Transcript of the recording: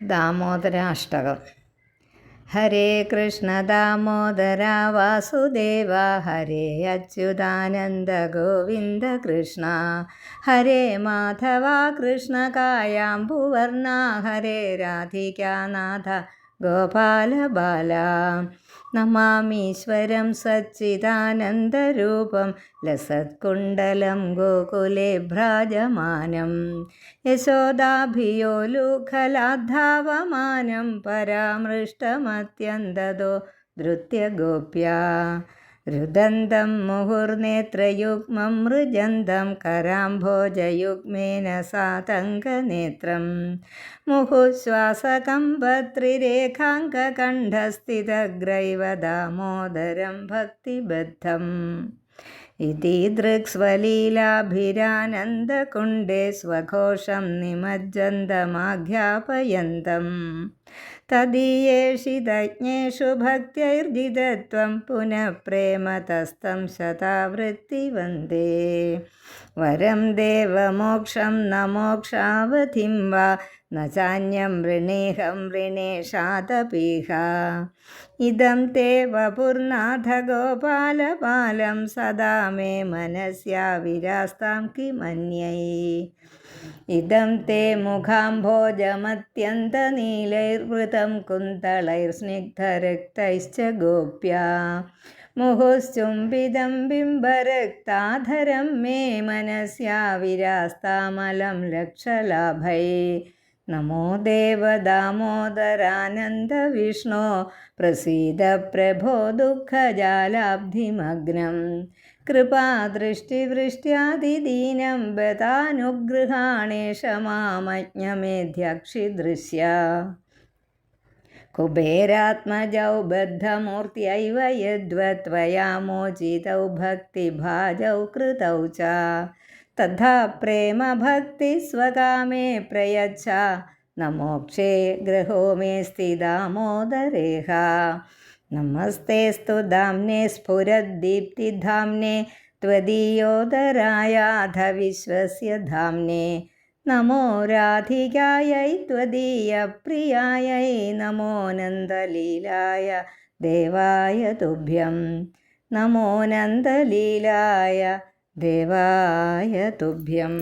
ദാമോദരാഷ്ടകം ഹരേ കൃഷ്ണ ദാമോദര വാസുദേവ ഹരേ അച്യുതാനന്ദ ഗോവിന്ദ കൃഷ്ണ ഹരേ മാധവ കൃഷ്ണ കായാംബുവർണ ഹരേ രാധികാനാഥ ഗോപാല ബാല നമാമീശ്വരം സച്ചിദാനന്ദരൂപം ലസത്കുണ്ടലം ഗോകുലെ ഭ്രാജമാനം. യശോദാഭിയോലുഖലാദ്ധാവമാനം പരാമൃഷ്ടമത്യന്തതോ ധൃത്യഗോപ്യാ. രുദന്തം മുഹുർനേത്രയുഗ്മം മൃജന്തം കരാംഭോജയുഗ്മേന സാതങ്കനേത്രം മുഹുശ്വാസകമ്പത്രിരേഖാങ്കകണ്ഠസ്ഥിതഗ്രൈവ ദാമോദരം ഭക്തിബദ്ധം. इति दृक्स्वलीलाभिरानन्दकुण्डे स्वघोषं निमज्जन्तमाज्ञापयन्तं तदीयेषितज्ञेषु भक्त्यैर्जितत्वं पुनः प्रेमतस्तं शतावृत्तिवन्दे वरं देवमोक्षं न मोक्षावधिं वा न चान्यं वृणेहं वृणेशादपीह इदं ते वपुर्नाथ गोपालपालं सदा मे मनस्या विरास्तां किमन्यै? इदं ते मुखाम्भोजमत्यन्तनीलैर्वृतं कुन्तलैर्स्निग्धरक्तैश्च गोप्या। मुहुश्चुम्बितं बिम्बरक्ताधरं मे मनस्या विरास्तामलं लक्षलाभै। നമോ ദേവദാമോദരാനന്ദവിഷ്ണോ പ്രസീദ പ്രഭോ ദുഃഖജാലാബ്ധിമഗ്നം. കൃപാദൃഷ്ടിവൃഷ്ട്യാദിദീനം ബതാനുഗൃഹാണേഷ മാമജ്ഞമേധ്യക്ഷിദൃശ്യ കുബേരാത്മജൗ ബദ്ധമൂർത്യൈവ യദ്വത്വയാ മോചിതൗ ഭക്തിഭാജൗ കൃതൗ ച. तथा प्रेमभक्तिस्वकामे प्रयच्छ न मोक्षे गृहो मे स्थिदामोदरेह नमस्तेस्तु धाम्ने स्फुरद्दीप्तिधाम्ने त्वदीयोदरायाध विश्वस्य धाम्ने नमो राधिकायै त्वदीयप्रियायै नमो नन्दलीलाय देवाय तुभ्यं नमो नन्दलीलाय देवाय तुभ्यम्